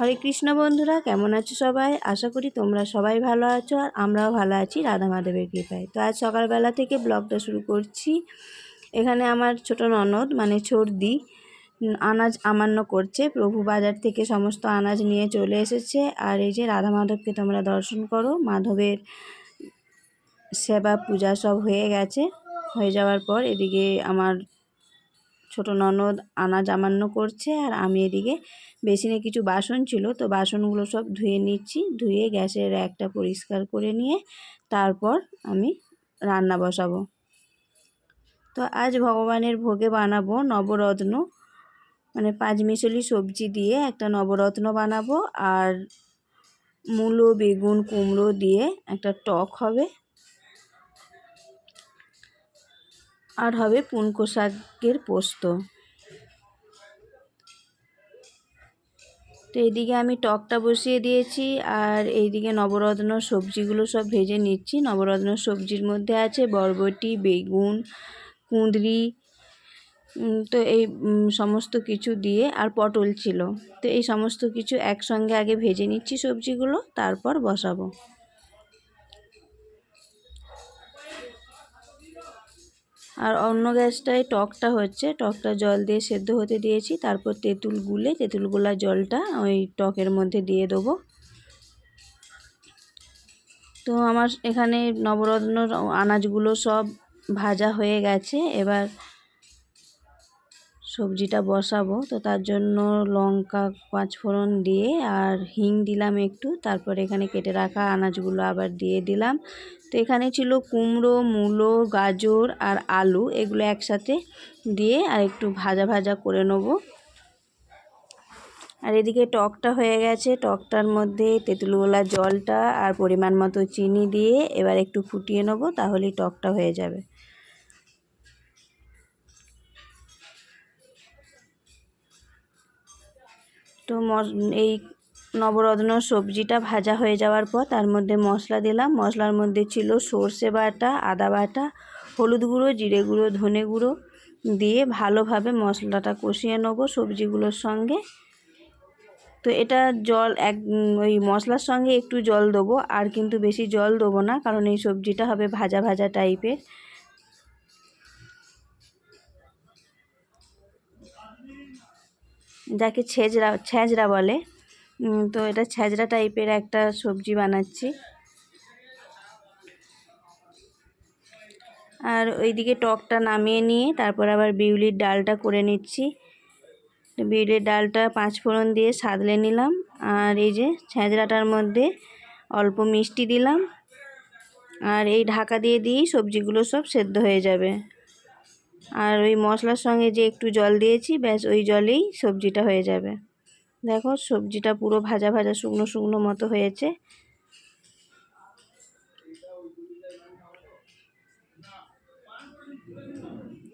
হরে কৃষ্ণ বন্ধুরা, কেমন আছো সবাই? আশা করি তোমরা সবাই ভালো আছো আর আমরাও ভালো আছি রাধা মাধবের কৃপায়। তো আজ সকালবেলা থেকে ব্লগটা শুরু করছি। এখানে আমার ছোট ননদ মানে ছর্দি আনাজ আমান্য করছে। প্রভু বাজার থেকে সমস্ত আনাজ নিয়ে চলে এসেছে। আর এই যে রাধা মাধবকে তোমরা দর্শন করো, মাধবের সেবা, পূজা সব হয়ে গেছে। হয়ে যাওয়ার পর এদিকে আমার ছোট ননদ আনা জামান্য করছে আর আমি এদিকে বেসিনে কিছু বাসন ছিল, তো বাসনগুলো সব ধুয়ে নিচ্ছি। ধুয়ে গ্যাসের একটা পরিষ্কার করে নিয়ে তারপর আমি রান্না বসাবো। তো আজ ভগবানের ভোগে বানাবো নবরত্ন মানে পাঁচমিশালি সবজি দিয়ে একটা নবরত্ন বানাবো আর মূলো, বেগুন, কুমড়ো দিয়ে একটা টক হবে। আর হবে পুনকো শাকের পোস্ত। তো এইদিকে আমি টকটা বসিয়ে দিয়েছি আর এইদিকে নবরত্ন সবজিগুলো সব ভেজে নিচ্ছি। নবরত্ন সবজির মধ্যে আছে বরবটি, বেগুন, কুঁদরি তো এই সমস্ত কিছু দিয়ে আর পটল ছিল। তো এই সমস্ত কিছু একসঙ্গে আগে ভেজে নিচ্ছি সবজিগুলো, তারপর বসাবো। আর অন্য গ্যাসটায় টকটা হচ্ছে। টকটা জল দিয়ে সেদ্ধ হতে দিয়েছি। তারপর তেঁতুল গুলে, তেঁতুল গোলা জলটা ওই টকের মধ্যে দিয়ে দেবো। তো আমার এখানে নবরত্ন আনাজগুলো সব ভাজা হয়ে গেছে। এবার সবজিটা বসাবো। তো তার জন্য লঙ্কা, পাঁচফোড়ন দিয়ে আর হিং দিলাম একটু। তারপর এখানে কেটে রাখা আনাজগুলো আবার দিয়ে দিলাম। তো এখানে ছিল কুমড়ো, মূলো, গাজর আর আলু। এগুলো একসাথে দিয়ে আর একটু ভাজা ভাজা করে নেব। আর এদিকে টকটা হয়ে গেছে। টকটার মধ্যে তেঁতুলগোলা জলটা আর পরিমাণ মতো চিনি দিয়ে এবার একটু ফুটিয়ে নেব, তাহলেই টকটা হয়ে যাবে। তো এই নবরত্ন সবজিটা ভাজা হয়ে যাওয়ার পর তার মধ্যে মশলা দিলাম। মশলার মধ্যে ছিল সর্ষে বাটা, আদা বাটা, হলুদ গুঁড়ো, জিরে গুঁড়ো, ধনে গুঁড়ো দিয়ে ভালোভাবে মশলাটা কষিয়ে নেব সবজিগুলোর সঙ্গে। তো এটা জল এক, ওই মশলার সঙ্গে একটু জল দেবো, আর কিন্তু বেশি জল দেবো না, কারণ এই সবজিটা হবে ভাজা ভাজা টাইপের। যাকে ছেঁচড়া ছেঁচড়া বলে। তো এটা ছেঁচড়া টাইপের একটা সবজি বানাচ্ছি। আর ওইদিকে টকটা নামিয়ে নিয়ে তারপর আবার বিউলির ডালটা করে নিচ্ছি। বিউলির ডালটা পাঁচ ফোড়ন দিয়ে সাদলে নিলাম। আর এই যে ছেঁচড়াটার মধ্যে অল্প মিষ্টি দিলাম। আর এই ঢাকা দিয়ে দিয়েই সবজিগুলো সব সেদ্ধ হয়ে যাবে। আর ওই মশলার সঙ্গে যে একটু জল দিয়েছি, ব্যাস ওই জলেই সবজিটা হয়ে যাবে। দেখো সবজিটা পুরো ভাজা ভাজা শুকনো শুকনো মতো হয়েছে।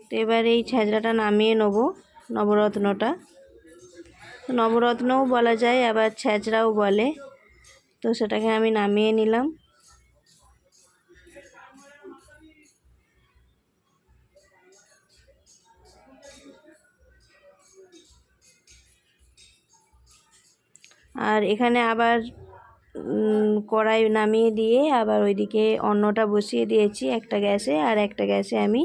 তো এবার এই ছেঁচড়াটা নামিয়ে নেব নবরত্নটা। নবরত্নও বলা যায়, আবার ছেঁচড়াও বলে। তো সেটাকে আমি নামিয়ে নিলাম। আর এখানে আবার কড়াই নামিয়ে দিয়ে আবার ওইদিকে অন্নটা বসিয়ে দিয়েছি একটা গ্যাসে, আর একটা গ্যাসে আমি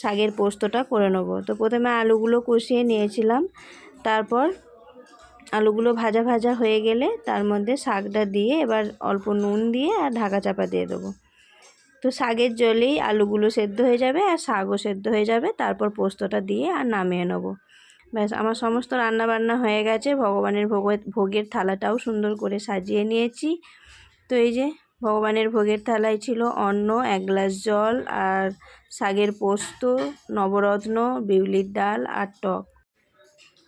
শাগের পোস্তটা করে নেব। তো প্রথমে আলুগুলো কষিয়ে নিয়েছিলাম। তারপর আলুগুলো ভাজা ভাজা হয়ে গেলে তার মধ্যে শাকটা দিয়ে এবার অল্প নুন দিয়ে আর ঢাকা চাপা দিয়ে দেবো। তো শাকের জলেই আলুগুলো সেদ্ধ হয়ে যাবে আর শাকও সেদ্ধ হয়ে যাবে। তারপর পোস্তটা দিয়ে আর নামিয়ে নেব। ব্যাস, আমার সমস্ত রান্না বান্না হয়ে গেছে। ভগবানের ভোগ ভোগের থালাটাও সুন্দর করে সাজিয়ে নিয়েছি। তো এই যে, ভগবানের ভোগের থালায় ছিল অন্ন, এক গ্লাস জল আর শাগের পোস্ত, নবরত্ন, বিউলির ডাল আর টক।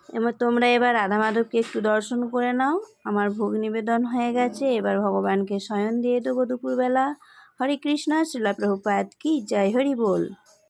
এবার তোমরা এবার রাধা মাধবকে একটু দর্শন করে নাও। আমার ভোগ নিবেদন হয়ে গেছে। এবার ভগবানকে শয়ন দিয়ে দেবো দুপুরবেলা। হরে কৃষ্ণ, শিলা কি, জয় হরি বল।